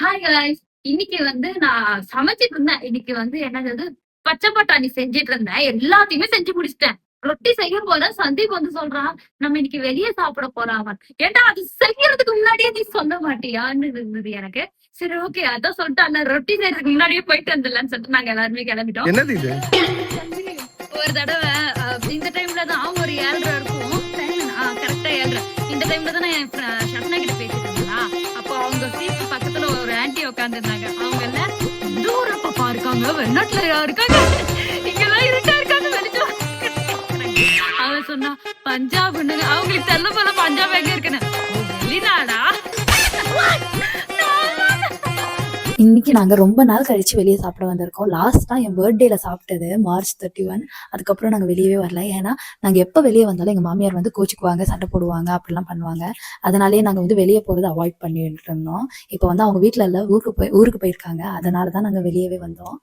Hi guys. இன்னைக்கு வந்து நான் சமைச்சிட்டு இருந்தேன். இன்னைக்கு வந்து என்னது பச்சை பட்டாணி செஞ்சிட்டு இருந்தேன். எல்லாத்தையுமே செஞ்சு முடிச்சிட்டேன். ரொட்டி செய்யும் போது சந்தீப் வந்து சொல்றான் நம்ம இன்னைக்கு வெளியே சாப்பிட போறான் ஏன்டா அது செய்யறதுக்கு முன்னாடியே நீ சொல்ல மாட்டியான்னு இருந்தது எனக்கு. சரி ஓகே அதான் சொல்லிட்டு அந்த ரொட்டி செய்யறதுக்கு முன்னாடியே போயிட்டு வந்துடலாம்னு சொல்லிட்டு நாங்க எல்லாருமே கிளம்பிட்டோம். ஒரு தடவை இந்த டைம்ல தான் ஒரு ஏழரை இருக்கும். கரெக்டா ஏழரை. இந்த டைம்ல தான் நான் என் கிட்ட பேசிட்டு அப்போ அவங்க உட்காந்துருந்தாங்க அவங்க எல்லாம் தூர பாப்பா இருக்காங்க வெளிநாட்டுல இருக்காங்க. இங்கெல்லாம் இருட்டா இருக்காங்க. வெளிச்சம் அவன் சொன்னா பஞ்சாப்னு அவங்களுக்கு தெரியல போல பஞ்சாப் எங்க இருக்குன்னு. வெளிநாடா? இன்னைக்கு நாங்க ரொம்ப நாள் கழிச்சு வெளியே சாப்பிட வந்திருக்கோம். லாஸ்டா என் பர்த்டேல சாப்பிட்டது மார்ச் தேர்ட்டி ஒன் அதுக்கப்புறம் நாங்க வெளியவே வரல. ஏன்னா நாங்க எப்ப வெளியே வந்தாலும் எங்க மாமியார் வந்து கோச்சுக்குவாங்க சண்டை போடுவாங்க அப்படிலாம் பண்ணுவாங்க. அதனாலேயே நாங்க வந்து வெளியே போறது அவாய்ட் பண்ணிட்டு இருந்தோம். இப்போ வந்து அவங்க வீட்டில் இல்ல ஊருக்கு போய் ஊருக்கு போயிருக்காங்க. அதனால தான் நாங்க வெளியவே வந்தோம்.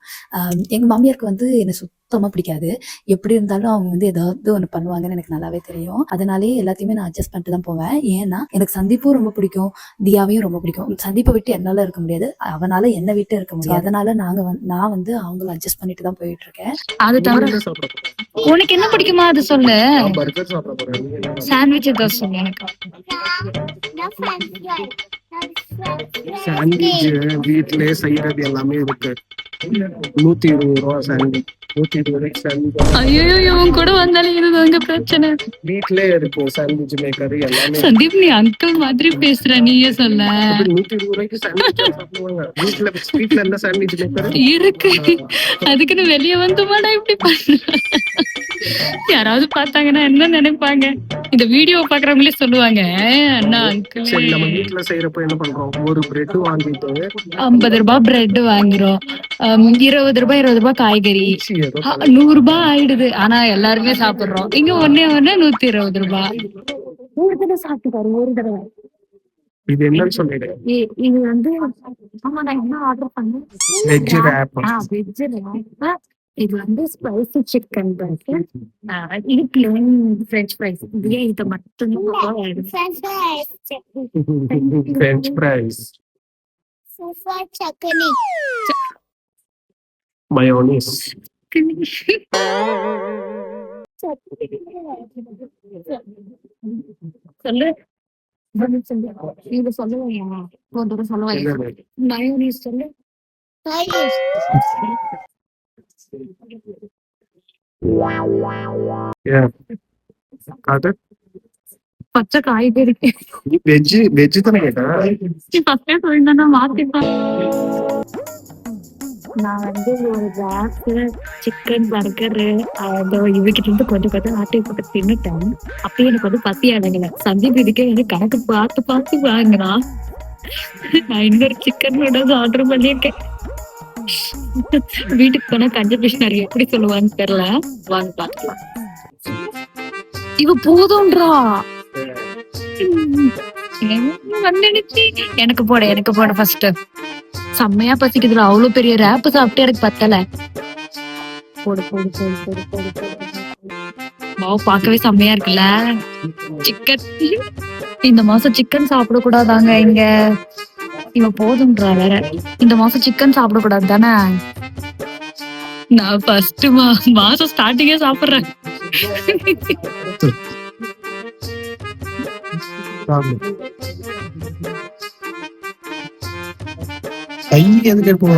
எங்கள் எங்க மாமியாருக்கு வந்து என்னை சுத்தமா பிடிக்காது. எப்படி இருந்தாலும் அவங்க வந்து ஏதாவது ஒன்று பண்ணுவாங்கன்னு எனக்கு நல்லாவே தெரியும். அதனாலேயே எல்லாத்தையுமே நான் அட்ஜஸ்ட் பண்ணிட்டு தான் போவேன். ஏன்னா எனக்கு சந்தீப்பும் ரொம்ப பிடிக்கும். தியாவையும் ரொம்ப பிடிக்கும். சந்தீப்பை விட்டு என்னால இருக்க முடியாது. அவனால என்ன விட்டு இருக்க முடியாது. அதனால நாங்க நான் வந்து அவங்கள அட்ஜஸ்ட் பண்ணிட்டு தான் போயிட்டு இருக்கேன். அது தவிர? உனக்கு என்ன பிடிக்குமா? அது சொல்லு. சாண்ட்விச் ஏதாவது சொல்லு எனக்கு? சாண்ட்விச் வீட்லயே செய்யறது எல்லாமே இருக்கு. நூத்தி இருபது ரூபா சாண்ட்விச் ஐயோ கூட வந்தாலும் இதுதாங்க பிரச்சனை. வீட்லயே இருக்கும் சாண்ட்விச் மேக்கர் எல்லாமே. சந்தீப் நீ அங்கிள் மாதிரி பேசுற நீயே சொல்ல. நூத்தி இருபது ரூபாய்க்கு வீட்ல வீட்ல என்ன சாண்ட்விச் மேக்கர் இருக்கு. அதுக்குன்னு வெளிய வந்துமாடா இப்படி பண்ண யாராவது பார்த்தாங்கன்னா என்ன நினைப்பாங்க? இந்த வீடியோ பாக்குறவங்களே சொல்லுவாங்க அண்ணா சரி நம்ம அங்கிள் வீட்ல செய்யறப்ப என்ன பண்றோம்? ஒரு பிரெட் வாங்கிட்டு ஐம்பது ரூபாய் பிரெட் வாங்குறோம். இருபது ரூபாய் இருபது ரூபாய் காய்கறி. நூறு ரூபாய் ஆயிடுது. ஆனா எல்லாருமே சாப்பிடுறோம். இங்க ஒன்னே ஒண்ணு நூத்தி இருபது ரூபாய். ஒரு தடவை சாப்பிட்டு பாரு ஒரு தடவை. இது என்னன்னு சொல்லிடு. ஏ- இது வந்து ஆமா நான் என்ன ஆர்டர் பண்ணேன்? வெஜ் ரேப் ஆ வெஜ் இது வந்து ஸ்பைசி சிக்கன் பர்கர் இது பிளேன் ஃப்ரெஞ்ச் ஃப்ரைஸ் இதுவே இது மட்டும் ஃப்ரெஞ்ச் ஃப்ரைஸ் சக்கனி மயோனிஸ் சொல்லு மயோனீஸ் சொல்லு பச்சை காய்கறி வெஜ் வெஜ் தானே கேட்டேன் ஃபர்ஸ்டே சொல்லிருந்தா மாத்திப்பான் நான் வந்து ஒரு ரேப் சிக்கன் பர்கரு அதோ இவகிட்ட இருந்து கொஞ்சம் கொஞ்சம் ஆட்டை போட்டு தின்னுட்டேன். அப்பயும் எனக்கு வந்து பசி அடங்கல சந்தீப் இதுக்கே வந்து கணக்கு பார்த்து பார்த்து வாங்குறான் நான் இன்னொரு சிக்கன் நூடுல்ஸ் ஆர்டர் பண்ணியிருக்கேன். வீட்டுக்கு போனா கஞ்ச பிஷ்ணரி எப்படி சொல்லுவான்னு தெரியல. வாங்க பார்க்கலாம். இவ போதும்ன்றா. வந்துடுச்சு எனக்கு போட எனக்கு போட ஃபர்ஸ்ட் செம்மையா பசிக்குதுல அவ்வளவு பெரிய ரேப் சாப்பிட்டு எனக்கு பத்தல. போடு போடு போடு போடு போடு போடு. மாவு பார்க்கவே செம்மையா இருக்குல்ல? சிக்கன் இந்த மாசம் சிக்கன் சாப்பிட கூடாதாங்க இங்க. இவ போதும்ன்றா வேற. இந்த மாசம் சிக்கன் சாப்பிட கூடாது தானே நான் ஃபர்ஸ்ட் மாசம் ஸ்டார்டிங்கே சாப்பிடுறேன். கை எதுக்கு.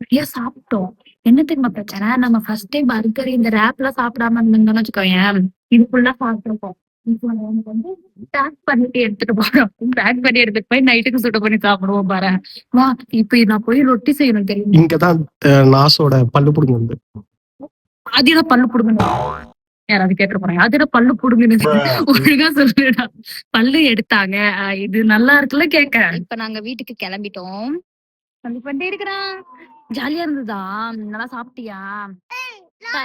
நிறைய சாப்பிட்டோம். என்ன தெரியுமா பிரச்சனை? நம்ம ஃபர்ஸ்ட் டைம் பர்கர் இந்த ரேப்ல சாப்பிடாம இருந்தோம்னு வச்சுக்கோயேன். இது ஃபுல்லா சாப்பிட்டுருப்போம் இப்போ நமக்கு வந்து பேக் பண்ணிட்டு எடுத்துட்டு போறோம். பேக் பண்ணி எடுத்துட்டு போய் நைட்டுக்கு சுட பண்ணி சாப்பிடுவோம் பாரு. வா இப்ப நான் போய் ரொட்டி செய்யணும் தெரியுமா? இங்கதான் நாசோட பல்லு புடுங்க வந்து அதுதான் பல்லு புடுங்கணும். யாராவது கேட்டு போறாங்க அதுதான் பல்லு புடுங்கணும் ஒழுங்கா சொல்லுடா. பல்லு எடுத்தாங்க. இது நல்லா இருக்குல்ல கேக்க. இப்ப நாங்க வீட்டுக்கு கிளம்பிட்டோம். வந்து பண்ணிட்டே இருக்கிறான் ஜாலியா இருந்ததா? நல்லா சாப்பிட்டியா?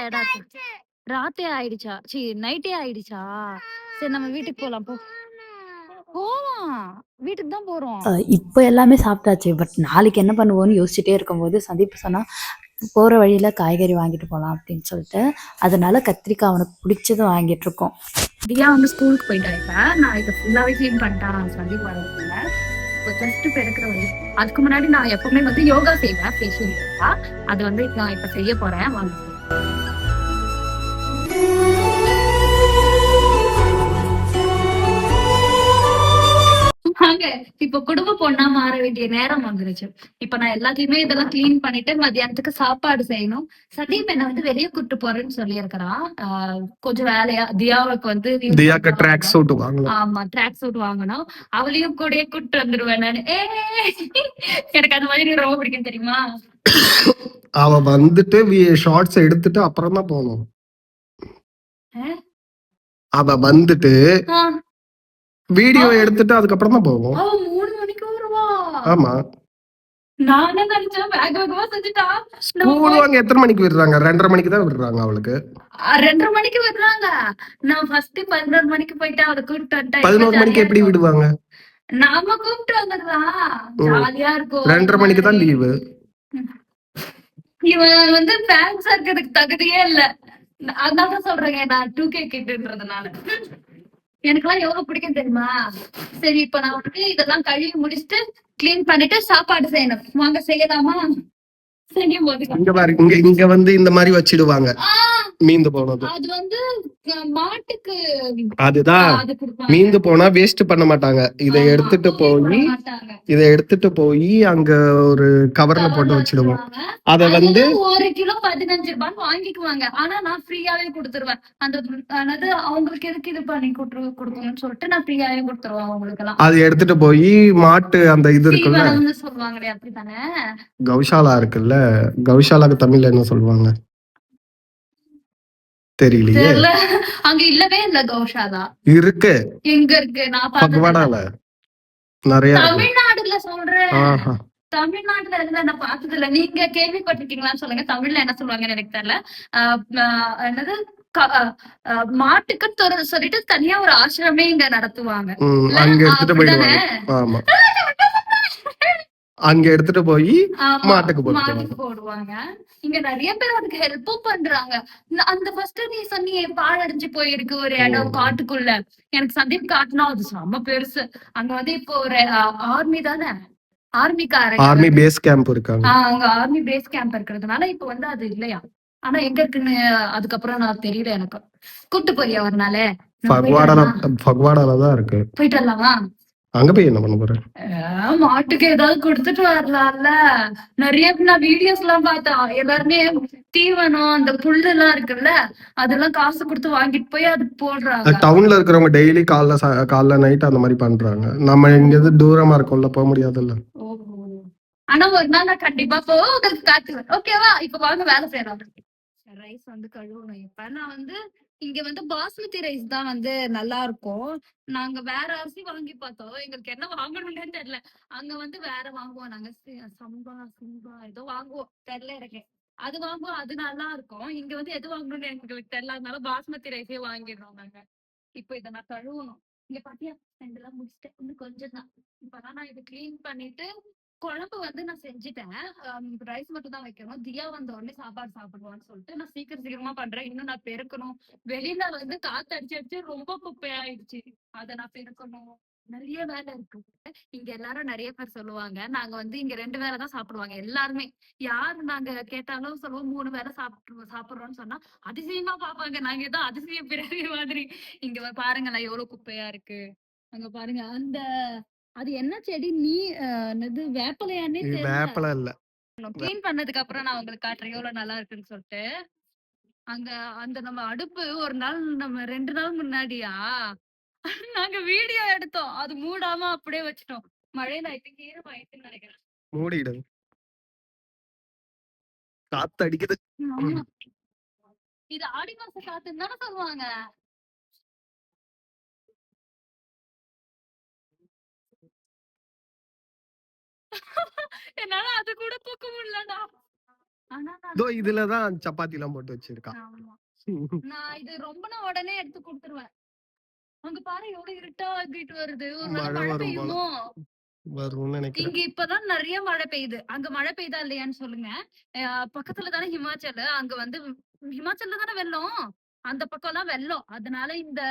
இருக்கு. ராத்தே ஆயிடுச்சா? சி நைட்டே ஆயிடுச்சா? சரி நம்ம வீட்டுக்கு போலாம். போ. போலாம் வீட்டுக்கு தான் போறோம். இப்போ எல்லாமே சாப்பிட்டாச்சு. பட் நாளைக்கு என்ன பண்ணுவோம்னு யோசிச்சுட்டே இருக்கும்போது சந்தீப் சொன்னா போகிற வழியில் காய்கறி வாங்கிட்டு போகலாம் அப்படின்னு சொல்லிட்டு அதனால கத்திரிக்காய் அவனுக்கு பிடிச்சதும் வாங்கிட்டு இருக்கோம். தியா வந்து ஸ்கூலுக்கு போயிட்டா இப்போ நான் இதை ஃபுல்லாவே க்ளீன் பண்ணிட்டான் சொல்லி வரதுல இப்போ ஜஸ்ட் இப்போ எடுக்கிற வழி அதுக்கு முன்னாடி நான் எப்பவுமே வந்து யோகா செய்வேன் ஃபேஷியல் யோகா அது வந்து நான் இப்போ செய்ய போறேன் வாங்க. வாங்க. இப்ப குடும்ப பொண்ணா மாற வேண்டிய நேரம் வந்துருச்சு. இப்ப நான் எல்லாத்தையுமே இதெல்லாம் க்ளீன் பண்ணிட்டு மத்தியானத்துக்கு சாப்பாடு செய்யணும். சதீப் என்ன வந்து வெளியே கூட்டு போறேன்னு சொல்லி இருக்கிறான் கொஞ்சம் வேலையா தியாவுக்கு வந்து ட்ராக் சூட் ஆமா ட்ராக் சூட் வாங்கணும். அவளையும் கூடயே கூட்டு வந்துருவேன் நானு. ஏ எனக்கு அந்த மாதிரி ரொம்ப பிடிக்கும் தெரியுமா? அவ வந்துட்டு ஷார்ட்ஸ் எடுத்துட்டு அப்புறம் தான் போகணும். ஆ? அவ வந்துட்டு வீடியோ எடுத்துட்டு அதுக்கப்புறம் தான் போவோம். மூணு மணிக்கு வருவா. ஆமா. நானே நினைச்சேன் வேக வேகமா செஞ்சுட்டா. ஸ்கூல் எத்தனை மணிக்கு விடுறாங்க? ரெண்டரை மணிக்கு தான் விடுறாங்க அவளுக்கு. ரெண்டரை மணிக்கு விடுறாங்க. நான் ஃபர்ஸ்ட் பதினோரு மணிக்கு போயிட்டு அவளை கூப்பிட்டு பதினோரு மணிக்கு எப்படி. விடுவாங்க? நாம கூப்பிட்டு வந்துடலாம் ஓ. ஜாலியா இருக்கும். ரெண்டரை மணிக்கு தான் லீவு இவன் வந்து ஃபேன்ஸ் இருக்கிறதுக்கு தகுதியே இல்ல. அதனால சொல்றேங்க நான் டூ கே கிட்டுன்றதுனால. எனக்கெல்லாம் எவ்வளவு பிடிக்கும் தெரியுமா? சரி இப்ப நான் வந்துட்டு இதெல்லாம் கழுவி முடிச்சுட்டு கிளீன் பண்ணிட்டு சாப்பாடு செய்யணும். வாங்க செய்யலாமா? இங்க பாரு இங்க இங்க வந்து இந்த மாதிரி வச்சிடுவாங்க. மீந்து போனது. அது வந்து மாட்டுக்கு அதுதான். மீந்து போனா வேஸ்ட் பண்ண மாட்டாங்க. இதை எடுத்துட்டு போய். இதை எடுத்துட்டு போய் அங்க ஒரு கவர்ல போட்டு வச்சிடுவோம். அத வந்து ஒரு கிலோ பதினஞ்சு ரூபான்னு வாங்கிக்குவாங்க. ஆனா நான் ஃப்ரீயாவே கொடுத்துருவேன். அந்த அதாவது அவங்களுக்கு எதுக்கு இது பண்ணி கொடுத்து கொடுக்கணும்னு சொல்லிட்டு நான் ஃப்ரீயாவே கொடுத்துருவேன் அவங்களுக்கு எல்லாம் அது எடுத்துட்டு போய் மாட்டு அந்த இது இருக்குல்ல? சொல்லுவாங்களே அப்படித்தானே? கௌஷாலா இருக்குல்ல? கௌஷாலாக்கு தமிழ்ல என்ன சொல்லுவாங்க? தெரியலையே. தெரியல அங்க இல்லவே இல்ல கௌஷாலா. இருக்கு. எங்க இருக்கு? நான் பக்வாடால. நிறைய. தமிழ்நாடுல சொல்றேன். தமிழ்நாட்டுல இருந்து நான் பார்த்தது இல்ல. நீங்க கேள்விப்பட்டிருக்கீங்களான்னு சொல்லுங்க. தமிழ்ல என்ன சொல்லுவாங்கன்னு எனக்கு தெரியல. என்னது? மாட்டுக்கு தொரு- சொல்லிட்டு தனியா ஒரு ஆசிரமே இங்க நடத்துவாங்க? அங்க எடுத்துட்டு போய் மாட்டுக்கு போடுவாங்க. மாட்டுக்கு போடுவாங்க. இங்க நிறைய பேர் அதுக்கு ஹெல்ப்பும் பண்றாங்க. அந்த ஃபர்ஸ்ட் நீ சொன்னியே பால் அடைஞ்சு போயிருக்கு ஒரு இடம். காட்டுக்குள்ள. எனக்கு சந்தீப் காட்டுனா அது செம்ம பெருசு. அங்க வந்து இப்போ ஒரு ஆர்மி தானே? ஆர்மிக்காரங்க ஆர்மி பேஸ் கேம்ப் இருக்காங்க. அங்க ஆர்மி பேஸ் கேம்ப் இருக்கிறதுனால இப்ப வந்து அது இல்லையா? ஆனா எங்க இருக்குன்னு அதுக்கப்புறம் நான் தெரியல எனக்கு. கூட்டு போறியா ஒரு நாள்? பக்வாடால பக்வாடால தான் இருக்கு. போயிட்டு வரலாமா? அங்க போய் என்ன பண்ண போற? மாட்டுக்கு ஏதாவது கொடுத்துட்டு வரலாம்ல. நிறைய நான் வீடியோஸ் எல்லாம் பார்த்தேன். எல்லாருமே தீவனம் அந்த புல்லு எல்லாம் இருக்குல்ல அதெல்லாம் காசு கொடுத்து வாங்கிட்டு போய் அது போடுறாங்க. டவுன்ல இருக்கிறவங்க டெய்லி காலைல காலைல நைட் அந்த மாதிரி பண்றாங்க. நம்ம இங்க இருந்து தூரமா இருக்கோம்ல போக முடியாதுல்ல. ஓஹோ. ஆனா ஒரு நாள் நான் கண்டிப்பா போ உங்களுக்கு காட்டுவேன் ஓகேவா இப்ப வாங்க வேலை செய்யலாம். ரைஸ் வந்து கழுவணும். இப்ப நான் வந்து இங்க வந்து பாஸ்மதி ரைஸ் தான் வந்து நல்லா இருக்கும். நாங்க வேற அரிசி வாங்கி பார்த்தோம். எங்களுக்கு என்ன வாங்கணும்னே தெரியல. அங்க வந்து வேற வாங்குவோம். நாங்க சம்பா சிம்பா ஏதோ வாங்குவோம். தெரியல எனக்கு. அது வாங்குவோம். அது நல்லா இருக்கும். இங்க வந்து எது வாங்கணும்னு எங்களுக்கு தெரியல. அதனால பாஸ்மதி ரைஸே வாங்கிடுறோம் நாங்க. இப்போ இதை நான் கழுவணும். இங்க பாத்தியா? ரெண்டெல்லாம் முடிச்சிட்டேன். இன்னும் கொஞ்சம் தான் இப்பதான் நான் இதை கிளீன் பண்ணிட்டு குழம்பு வந்து நான் செஞ்சுட்டேன். ரைஸ் மட்டும் தான் வைக்கணும். தியா வந்த உடனே சாப்பாடு சாப்பிடுவான்னு சொல்லிட்டு நான் சீக்கிரம் சீக்கிரமா பண்றேன். இன்னும் நான் பெருக்கணும். வெளியில வந்து காத்து அடிச்சு அடிச்சு ரொம்ப குப்பையாயிடுச்சு. அதை நான் பெருக்கணும். நிறைய வேலை இருக்கு. இங்க எல்லாரும் நிறைய பேர் சொல்லுவாங்க. நாங்க வந்து இங்க ரெண்டு வேளை தான் சாப்பிடுவாங்க எல்லாருமே. யாரு நாங்க கேட்டாலும் சொல்லுவோம் மூணு வேளை சாப்பிட்டு சாப்பிடுறோம்னு சொன்னா அதிசயமா பாப்பாங்க நாங்க ஏதோ அதிசய பிறவி மாதிரி. இங்க பாருங்களேன் எவ்வளவு குப்பையா இருக்கு. அங்க பாருங்க அந்த அது என்ன செடி? நீ அஹ், என்னது வேப்பலையானே இது தெரியல. வேப்பல இல்ல. க்ளீன் பண்ணதுக்கு அப்புறம் நான் உங்களுக்கு காட்டுறேன். எவ்வளவு நல்லா இருக்குன்னு சொல்லிட்டு. அங்க அந்த நம்ம அடுப்பு ஒரு நாள் நம்ம ரெண்டு நாள் முன்னாடியா? நாங்க வீடியோ எடுத்தோம். அது மூடாம அப்படியே வச்சிட்டோம். மழையில ஐ திங்க் ஈரமாயிட்டுன்னு நினைக்கிறேன். மூடிடு. காத்து அடிக்குது ஆமா. இது ஆடி மாச காத்துன்னு தானே சொல்லுவாங்க. என்னால அது கூட தூக்க முடியலடா. ஆனா நான் இதோ இதுலதான் சப்பாத்தி எல்லாம் போட்டு வச்சிருக்கா. ஆமா. நான் இது ரொம்ப நான் உடனே எடுத்து கொடுத்துருவேன். அங்க பாரு எவ்வளவு இருட்டா ஆகிட்டு வருது. ஒரு வேளை மழை மழை வரும் போல. பெய்யுமோ? வரும்னு நினைக்கிறேன். இங்க இப்பதான் நிறைய மழை பெய்யுது. அங்க மழை பெய்யுதா இல்லையான்னு சொல்லுங்க. அஹ் பக்கத்துல தானே ஹிமாச்சல். அங்க வந்து ஹிமாச்சல்ல தானே வெள்ளம்? அந்த பக்கம் எல்லாம் வெள்ளம். அதனால இந்த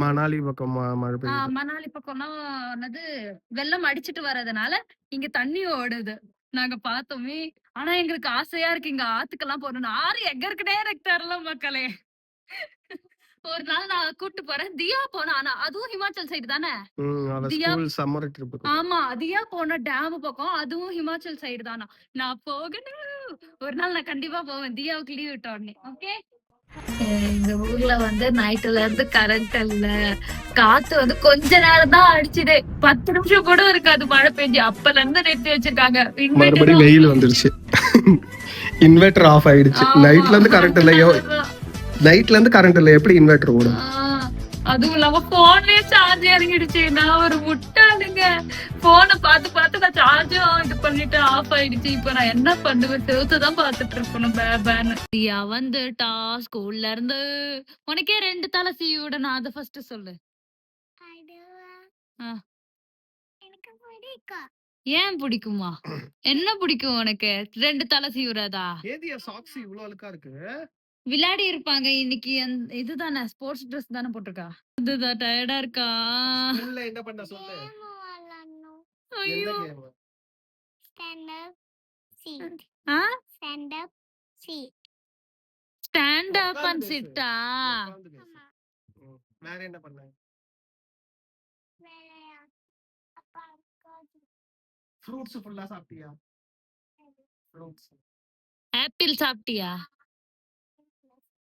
மணாலி பக்கம் மழை பெய்யுது. மணாலி பக்கம்லாம் என்னது வெள்ளம் அடிச்சிட்டு வர்றதுனால இங்க தண்ணி ஓடுது. நாங்க பார்த்தோமே. ஆனா எங்களுக்கு ஆசையா இருக்கு இங்க ஆத்துக்கெல்லாம் போகணும் ஆறு எங்க இருக்குன்னே எனக்கு தெரியல மக்களே. ஒரு நாள் நான் கூட்டு போறேன். தியா போனா ஆனா அதுவும் ஹிமாச்சல் சைடு தானே? தியா- சம்மர் ஆமா தியா போன டேம் பக்கம் அதுவும் ஹிமாச்சல் சைடு தானா. நான் போகணும். ஒரு நாள் நான் கண்டிப்பா போவேன். தியாவுக்கு லீவ் விட்ட உடனே. ஓகே எங்க ஊர்ல வந்து நைட்ல இருந்து கரண்ட் இல்ல. காத்து வந்து கொஞ்ச நேரம் தான் அடிச்சுது. பத்து நிமிஷம் கூட இருக்காது மழை பெஞ்சு. அப்பல இருந்து நிறுத்தி வச்சிருக்காங்க. மறுபடியும் வெயில் வந்துருச்சு. இன்வெர்டர் ஆஃப் ஆயிடுச்சு. நைட்ல இருந்து கரண்ட் இல்லையோ? நைட்ல இருந்து கரண்ட் இல்ல எப்படி இன்வெர்டர் ஓடும்? அதுவும் இல்லாம போன்லயே சார்ஜ் இறங்கிடுச்சு. நான் ஒரு முட்டாளுங்க. போனை பார்த்து பார்த்து நான் சார்ஜும் இது பண்ணிட்டு ஆஃப் ஆயிடுச்சு. இப்ப நான் என்ன பண்ணுவேன்? செவுத்து தான் பார்த்துட்டு இருக்கணும். பேபேன்னு வந்துட்டா ஸ்கூல்ல இருந்து உனக்கே ரெண்டு தலை சீவி விட நான் அதை ஃபர்ஸ்ட் சொல்லு. ஏன் பிடிக்குமா? என்ன பிடிக்கும் உனக்கு? ரெண்டு தலை சீவுறதா? ஏதியா சாக்ஸ் இவ்வளவு அழுக்கா இருக்கு? விளையாடி இருப்பாங்க. இன்னைக்கு இதுதானே ஸ்போர்ட்ஸ் ட்ரெஸ் தானே போட்டிருக்கா? இதுதான் டயர்டா இருக்கா? என்ன பண்ண சொல்லு? ஐயோ. என்ன கேம் ஸ்டாண்ட் அப் சீட் ஆ? Stand up seat stand up உட்கார்ந்து அண்ட். சிட்டா. வேற என்ன பண்ண? ஃப்ரூட்ஸ் ஃபுல்லா சாப்பிட்டியா? ஃப்ரூட்ஸ் ஆப்பிள் சாப்பிட்டியா?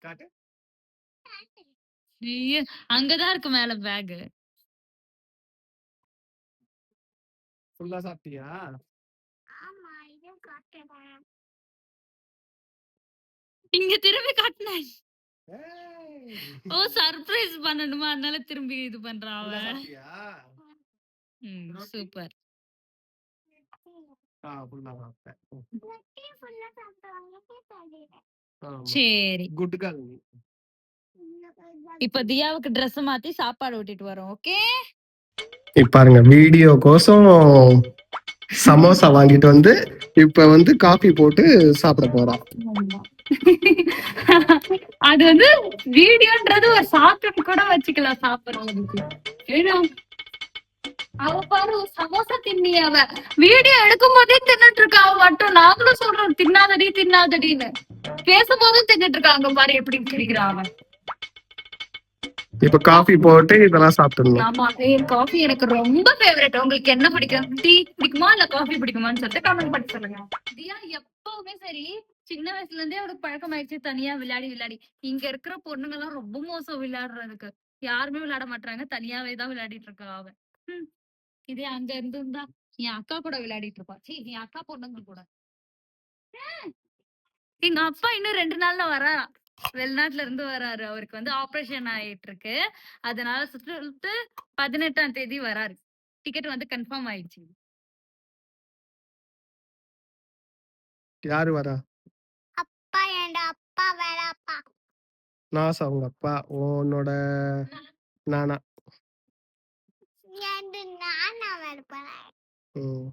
காட்டு? ஐயோ, அங்கதான் இருக்கு மேல பேக் ஃபுல்லா சாப்பிட்டியா? இங்க திரும்பி காட்டினேன். ஏய். ஓ சர்ப்ரைஸ் பண்ணணுமா? அதனால திரும்பி இது பண்றான் ஃபுல்லா அவன் சாப்பிட்டியா? சூப்பர். ஆ ஃபுல்லா சாப்பிட்டேன். ஆமா. சரி. குட் நீ இப்ப தியாவுக்கு Dress மாத்தி சாப்பாடு ஊட்டிட்டு வரோம் ஓகே? இப்ப பாருங்க வீடியோ கோசம் சமோசா வாங்கிட்டு வந்து இப்ப வந்து காபி போட்டு சாப்பிட போறான் அது வந்து வீடியோன்றது ஒரு சாப்பிட்டு கூட வச்சுக்கலாம் சாப்பிடுறதுக்கு. ஏன்னா அவ பாரு சமோசா தின்னி அவ. வீடியோ எடுக்கும் போதே தின்னுட்டு இருக்கா அவ மட்டும். நாங்களும் சொல்றோம் தின்னாதடி தின்னாதடின்னு. பேசும்போதும் தின்னுட்டு இருக்காங்க பாரு எப்படி கிடைக்கிறா அவன்? இப்ப காபி போட்டு இதெல்லாம் சாப்பிட்டுருந்தோம் ஆமா காஃபி எனக்கு ரொம்ப ஃபேவரட் உங்களுக்கு என்ன பிடிக்கும்? டீ பிடிக்குமா இல்ல காஃபி பிடிக்குமான்னு சொல்லிட்டு கமெண்ட் பண்ணி சொல்லுங்க. தியா எப்பவுமே சரி சின்ன வயசுல இருந்தே அவளுக்கு பழக்கம் ஆயிடுச்சு தனியா விளையாடி விளையாடி. இங்க இருக்கிற பொண்ணுங்க எல்லாம் ரொம்ப மோசம் விளையாடுறதுக்கு. யாருமே விளையாட மாட்டாங்க தனியாவே தான் விளையாடிட்டு இருக்கா அவ ஹம். இதே அங்க இருந்து இருந்தா என் அக்கா கூட விளையாடிட்டு இருப்பா. சீ என் அக்கா பொண்ணுங்க கூட. எங்க அப்பா இன்னும் ரெண்டு நாள்ல வரா வெளிநாட்டுல இருந்து வராரு. அவருக்கு வந்து ஆபரேஷன் ஆயிட்டு இருக்கு அதனால சொல்லிட்டு பதினெட்டாம் தேதி வராரு. டிக்கெட் வந்து கன்ஃபார்ம் ஆயிடுச்சு. யாரு வரா? அப்பா என் அப்பா வேலைப்பா நாசா உங்க அப்பா. உன்னோட நானா. என் நானா வேலைப்பேன் ம்.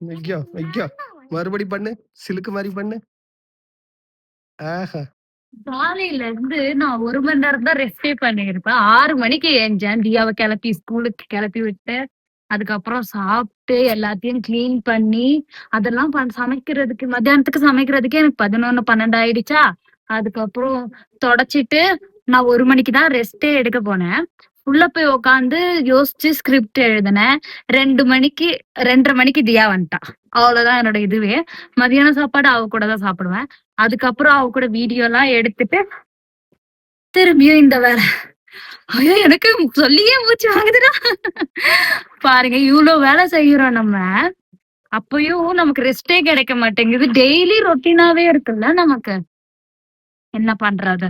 ஐயோ ஐயோ. மறுபடி பண்ணு. சிலுக்கு மாதிரி பண்ணு. ஆஹா. காலையில இருந்து நான் ஒரு மணி நேரம் தான் ரெஸ்டே பண்ணிருப்பேன் ஆறு மணிக்கு ஏஞ்சேன். தியாவை கிளப்பி ஸ்கூலுக்கு கிளப்பி விட்டு அதுக்கப்புறம் சாப்பிட்டு எல்லாத்தையும் கிளீன் பண்ணி அதெல்லாம் பண் சமைக்கிறதுக்கு மத்தியானத்துக்கு சமைக்கிறதுக்கே எனக்கு பதினொன்னு பன்னெண்டு ஆயிடுச்சா? அதுக்கப்புறம் தொடச்சிட்டு நான் ஒரு மணிக்கு தான் ரெஸ்டே எடுக்க போனேன். உள்ள போய் உட்காந்து யோசிச்சு ஸ்கிரிப்ட் எழுதினேன் ரெண்டு மணிக்கு ரெண்டரை மணிக்கு தியா வந்துட்டா. அவ்வளவுதான் என்னோட இதுவே. மதியான சாப்பாடு அவ கூட தான் சாப்பிடுவேன். அதுக்கப்புறம் அவ கூட வீடியோ எல்லாம் எடுத்துட்டு திரும்பியும் இந்த வேலை. ஐயோ எனக்கு சொல்லியே மூச்சு வாங்குதுடா. பாருங்க இவ்வளவு வேலை செய்யறோம் நம்ம. அப்பயும் நமக்கு ரெஸ்டே கிடைக்க மாட்டேங்குது. டெய்லி ரொட்டீனாவே இருக்குல்ல நமக்கு. என்ன பண்றது?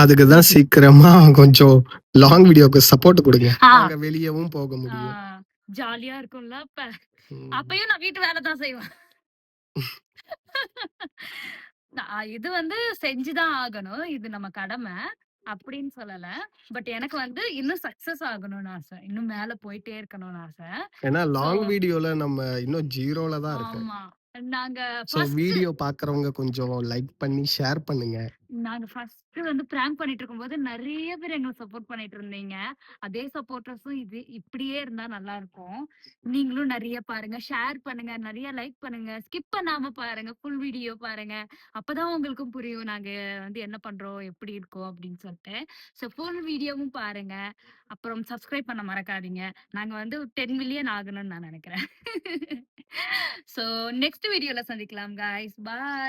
அதுக்கு தான் சீக்கிரமா கொஞ்சம் லாங் வீடியோக்கு சப்போர்ட் கொடுங்க. நாங்க வெளியவும் போக முடியும். ஜாலியா இருக்கும்ல அப்ப. அப்பயும் நான் வீட்டு வேலை தான் செய்வேன். இது வந்து செஞ்சுதான் ஆகணும். இது நம்ம கடமை அப்படின்னு சொல்லல. பட் எனக்கு வந்து இன்னும் சக்சஸ் ஆகணும்னு ஆசை. இன்னும் மேல போயிட்டே இருக்கணும்னு ஆசை. ஏன்னா லாங் வீடியோல நம்ம இன்னும் ஜீரோல தான் இருக்கு. ஆமா. நாங்க சோ first- வீடியோ பாக்குறவங்க கொஞ்சம் லைக் பண்ணி ஷேர் பண்ணுங்க. நாங்க ஃபர்ஸ்ட் வந்து பிராங்க் பண்ணிட்டு இருக்கும்போது நிறைய பேர் எங்களுக்கு சப்போர்ட் பண்ணிட்டு இருந்தீங்க. அதே சப்போர்ட்டர்ஸும் இது இப்படியே இருந்தா நல்லா இருக்கும். நீங்களும் நிறைய பாருங்க ஷேர் பண்ணுங்க நிறைய லைக் பண்ணுங்க. ஸ்கிப் பண்ணாம பாருங்க ஃபுல் வீடியோ பாருங்க. அப்பதான் உங்களுக்கும் புரியும் நாங்க வந்து என்ன பண்றோம் எப்படி இருக்கோம் அப்படின்னு சொல்லிட்டு. ஸோ ஃபுல் வீடியோவும் பாருங்க. அப்புறம் சப்ஸ்கிரைப் பண்ண மறக்காதீங்க. நாங்க வந்து டென் மில்லியன் ஆகணும்னு நான் நினைக்கிறேன். ஸோ நெக்ஸ்ட் வீடியோல சந்திக்கலாம் guys. பாய்